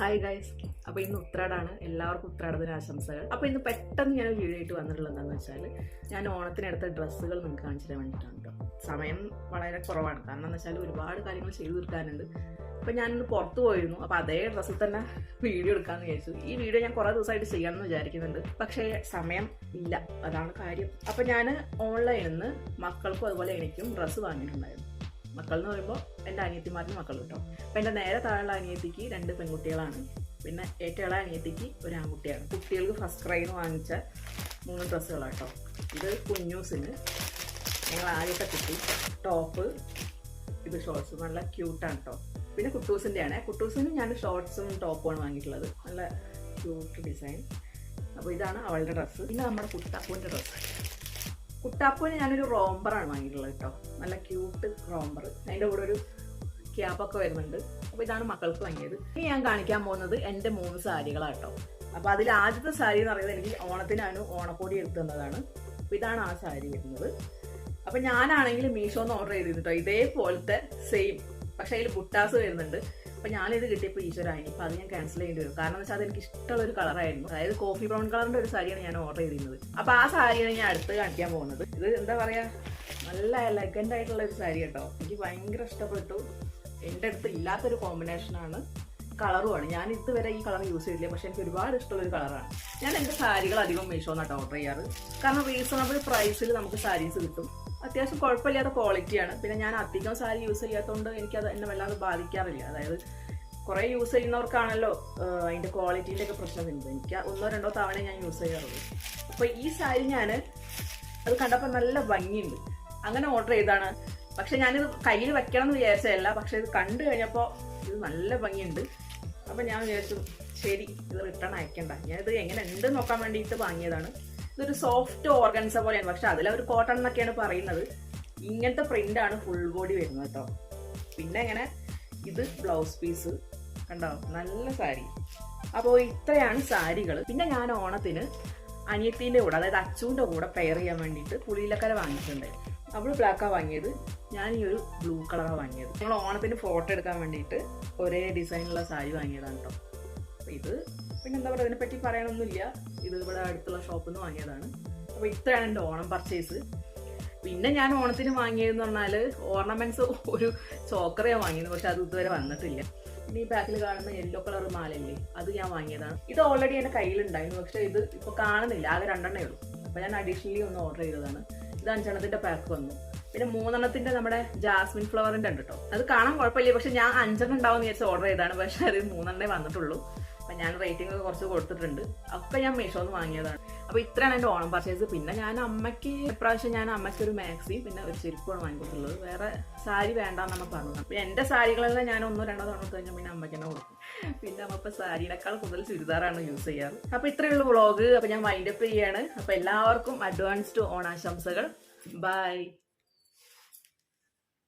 Hi guys അപ്പോൾ ഇന്ന് ഉത്രാടാണ്. എല്ലാവർക്കും ഉത്രാടത്തിന് ആശംസകൾ. അപ്പോൾ ഇന്ന് പെട്ടെന്ന് ഞാൻ വീഡിയോ ആയിട്ട് വന്നിട്ടുള്ളത് എന്താണെന്ന് വെച്ചാൽ ഞാൻ ഓണത്തിനെടുത്ത ഡ്രസ്സുകൾ നിങ്ങൾക്ക് കാണിച്ചു തരാൻ വേണ്ടിയിട്ടാണ് സമയം വളരെ കുറവാണ്. കാരണം എന്ന് വെച്ചാൽ ഒരുപാട് കാര്യങ്ങൾ ചെയ്തു തീർക്കാനുണ്ട്. അപ്പോൾ ഞാനിന്ന് പുറത്തു പോയിരുന്നു. അപ്പോൾ അതേ ഡ്രസ്സിൽ തന്നെ വീഡിയോ എടുക്കാമെന്ന് വിചാരിച്ചു. ഈ വീഡിയോ ഞാൻ കുറേ ദിവസമായിട്ട് ചെയ്യാമെന്ന് വിചാരിക്കുന്നുണ്ട്. പക്ഷേ സമയം ഇല്ല. അതാണ് കാര്യം. അപ്പോൾ ഞാൻ ഓൺലൈനിൽ നിന്ന് മക്കൾക്കും അതുപോലെ എനിക്കും ഡ്രസ്സ് വാങ്ങിയിട്ടുണ്ടായിരുന്നു. മക്കൾ എന്ന് പറയുമ്പോൾ എന്റെ അനിയത്തിമാരുടെ മക്കൾ കേട്ടോ. അപ്പം എന്റെ നേരെ താഴെയുള്ള അനിയത്തിക്ക് രണ്ട് പെൺകുട്ടികളാണ്. പിന്നെ ഏറ്റവും അനിയത്തിക്ക് ഒരു ആൺകുട്ടിയാണ്. കുട്ടികൾക്ക് ഫസ്റ്റ് ക്രൈന്ന് വാങ്ങിച്ച മൂന്ന് ഡ്രസ്സുകളാണ് കേട്ടോ. ഇത് കുഞ്ഞൂസിന്. ഞങ്ങൾ ആദ്യത്തെ കുട്ടി. ടോപ്പ് ഇത് ഷോർട്സ് നല്ല ക്യൂട്ടാണ് കേട്ടോ പിന്നെ കുട്ടൂസിന്റെ ആണ് കുട്ടൂസിന് ഞാൻ ഷോർട്സും ടോപ്പുമാണ് വാങ്ങിയിട്ടുള്ളത്. നല്ല ക്യൂട്ട് ഡിസൈൻ അപ്പോൾ ഇതാണ് അവളുടെ ഡ്രസ്സ് പിന്നെ നമ്മുടെ കുട്ടാപ്പൂന്റെ ഡ്രസ്സ് കുട്ടാപ്പൂന് ഞാനൊരു റോംബറാണ് വാങ്ങിയിട്ടുള്ളത് കേട്ടോ നല്ല ക്യൂട്ട് റോംബർ അതിന്റെ കൂടെ ഒരു ക്യാപ്പൊക്കെ വരുന്നുണ്ട്. അപ്പോൾ ഇതാണ് മക്കൾക്ക് വാങ്ങിയത്. ഇനി ഞാൻ കാണിക്കാൻ പോകുന്നത് എന്റെ മൂന്ന് സാരികളാണ് കേട്ടോ അപ്പോൾ അതിൽ ആദ്യത്തെ സാരി എന്ന് പറയുന്നത് എനിക്ക് ഓണത്തിനാണ് ഓണക്കോടി എടുത്തു തന്നതാണ്. അപ്പോൾ ഇതാണ് ആ സാരി വരുന്നത്. അപ്പോൾ ഞാനാണെങ്കിൽ മീഷോന്ന് ഓർഡർ ചെയ്തിട്ടോ ഇതേപോലത്തെ സെയിം പക്ഷേ അതിൽ ബുട്ടാസ് വരുന്നുണ്ട്. അപ്പോൾ ഞാനിത് കിട്ടിയപ്പോൾ ഈശ്വരായി. ഇപ്പം അത് ഞാൻ ക്യാൻസൽ ചെയ്യേണ്ടി വരും. കാരണം വെച്ചാൽ അത് എനിക്ക് ഇഷ്ടമുള്ള ഒരു കളറായിരുന്നു. അതായത് കോഫി ബ്രൗൺ കളറിന്റെ ഒരു സാരിയാണ് ഞാൻ ഓർഡർ ചെയ്തിരുന്നത്. അപ്പോൾ ആ സാരിയാണ് ഞാൻ അടുത്ത് കാണിക്കാൻ പോകുന്നത്. ഇത് എന്താ പറയുക നല്ല എലഗന്റ് ആയിട്ടുള്ള ഒരു സാരി കേട്ടോ. എനിക്ക് ഭയങ്കര ഇഷ്ടപ്പെട്ടു. എന്റെ അടുത്ത് ഇല്ലാത്തൊരു കോമ്പിനേഷനാണ് കളറുമാണ് ഞാൻ ഇതുവരെ ഈ കളർ യൂസ് ചെയ്തില്ല പക്ഷെ എനിക്ക് ഒരുപാട് ഇഷ്ടമുള്ള ഒരു കളറാണ് ഞാൻ എന്റെ സാരികൾ അധികം മീഷോന്നാട്ടോ ഓർഡർ ചെയ്യാറ്. കാരണം റീസണബിൾ പ്രൈസിൽ നമുക്ക് സാരീസ് കിട്ടും. അത്യാവശ്യം കുഴപ്പമില്ലാത്ത ക്വാളിറ്റിയാണ് പിന്നെ ഞാൻ അധികം സാരി യൂസ് ചെയ്യാത്തതുകൊണ്ട് എനിക്കത് എന്നെ വല്ലാതെ ബാധിക്കാറില്ല. അതായത് കുറേ യൂസ് ചെയ്യുന്നവർക്കാണല്ലോ അതിന്റെ ക്വാളിറ്റീന്റെ ഒക്കെ പ്രശ്നം എനിക്ക് ഒന്നോ രണ്ടോ തവണ ഞാൻ യൂസ് ചെയ്യാറുള്ളൂ. അപ്പോൾ ഈ സാരി ഞാൻ അത് കണ്ടപ്പോൾ നല്ല ഭംഗിയുണ്ട്. അങ്ങനെ ഓർഡർ ചെയ്താണ് പക്ഷെ ഞാനിത് കയ്യിൽ വെക്കണം എന്ന് വിചാരിച്ചതല്ല. പക്ഷെ ഇത് കണ്ടു കഴിഞ്ഞപ്പോൾ ഇത് നല്ല ഭംഗിയുണ്ട്. അപ്പോൾ ഞാൻ വിചാരിച്ചു ശരി ഇത് റിട്ടേൺ അയക്കണ്ട. ഞാനിത് എങ്ങനെ ഉണ്ട് നോക്കാൻ വേണ്ടിയിട്ട് വാങ്ങിയതാണ്. ഇതൊരു സോഫ്റ്റ് ഓർഗൻസ പോലെയാണ്. പക്ഷെ അതിൽ അവർ കോട്ടൺ എന്നൊക്കെയാണ് പറയുന്നത്. ഇങ്ങനത്തെ പ്രിന്റ് ആണ് ഫുൾ ബോഡി വരുന്നത് കേട്ടോ. പിന്നെ ഇങ്ങനെ ഇത് ബ്ലൗസ് പീസ് കണ്ടോ? നല്ല സാരി. അപ്പോൾ ഇത്രയാണ് സാരികൾ പിന്നെ ഞാൻ ഓണത്തിന് അനിയത്തിന്റെ കൂടെ അതായത് അച്ചുവിന്റെ കൂടെ പെയർ ചെയ്യാൻ വേണ്ടിയിട്ട് പുളിയിലക്കര വാങ്ങിയിട്ടുണ്ട്. അവൾ ബ്ലാക്കാണ് വാങ്ങിയത്. ഞാൻ ഈ ഒരു ബ്ലൂ കളറാണ് വാങ്ങിയത്. നമ്മൾ ഓണത്തിന് ഫോട്ടോ എടുക്കാൻ വേണ്ടിയിട്ട് ഒരേ ഡിസൈനുള്ള സാരി വാങ്ങിയതാണ് കേട്ടോ. അപ്പോൾ ഇത് പിന്നെ എന്താ പറയുക ഇതിനെപ്പറ്റി പറയാനൊന്നുമില്ല. ഇത് ഇവിടെ അടുത്തുള്ള ഷോപ്പിൽ നിന്ന് വാങ്ങിയതാണ്. അപ്പോൾ ഇത്രയാണ് എന്റെ ഓണം പർച്ചേസ് പിന്നെ ഞാൻ ഓണത്തിന് വാങ്ങിയതെന്ന് പറഞ്ഞാൽ ഓർണമെന്റ്സ് ഒരു ചോക്കറയാണ് വാങ്ങിയത് പക്ഷെ അത് ഇതുവരെ വന്നിട്ടില്ല. ഈ ബാക്കിൽ കാണുന്ന യെല്ലോ കളർ മാലയില്ലേ അത് ഞാൻ വാങ്ങിയതാണ്. ഇത് ഓൾറെഡി എന്റെ കയ്യിലുണ്ടായിരുന്നു പക്ഷേ ഇത് ഇപ്പോൾ കാണുന്നില്ല ആകെ രണ്ടെണ്ണേ ഉള്ളൂ. അപ്പോൾ ഞാൻ അഡീഷണലി ഒന്ന് ഓർഡർ ചെയ്തതാണ്. ഇത് അഞ്ചെണ്ണത്തിന്റെ പാക്ക് വന്നു. പിന്നെ മൂന്നെണ്ണത്തിന്റെ നമ്മുടെ ജാസ്മിൻ ഫ്ലവറിന്റെ ഉണ്ട് കേട്ടോ അത് കാണാൻ കുഴപ്പമില്ല പക്ഷെ ഞാൻ അഞ്ചെണ്ണം ഉണ്ടാവും വിചാരിച്ച് ഓർഡർ ചെയ്തതാണ് പക്ഷെ അത് മൂന്നെണ്ണേ വന്നിട്ടുള്ളൂ. അപ്പൊ ഞാൻ റേറ്റിംഗ് ഒക്കെ കുറച്ച് കൊടുത്തിട്ടുണ്ട്. ഒക്കെ ഞാൻ മീഷോന്ന് വാങ്ങിയതാണ്. അപ്പോൾ ഇത്രയാണ് എന്റെ ഓണം പർച്ചേസ് പിന്നെ ഞാൻ അമ്മയ്ക്ക് ഇപ്രാവശ്യം ഞാൻ അമ്മയ്ക്ക് ഒരു മാക്സി പിന്നെ ഒരു ചെരുപ്പാണ് വാങ്ങിക്കൊടുത്തുള്ളത് വേറെ സാരി വേണ്ടാന്നാണ് പറഞ്ഞത്. അപ്പോൾ എന്റെ സാരികളെല്ലാം ഞാൻ ഒന്നോ രണ്ടോ തവണ കഴിഞ്ഞാൽ പിന്നെ അമ്മയ്ക്ക് തന്നെ കൊടുക്കും. പിന്നെ അമ്മ ഇപ്പോൾ സാരിനേക്കാൾ കൂടുതൽ ചുരിദാറാണ് യൂസ് ചെയ്യാറ്. അപ്പൊ ഇത്രയുള്ള വ്ളോഗ് അപ്പോൾ ഞാൻ വൈൻഡപ്പ് ചെയ്യാണ്. അപ്പോൾ എല്ലാവർക്കും അഡ്വാൻസ്ഡ് ഓണാശംസകൾ. ബൈ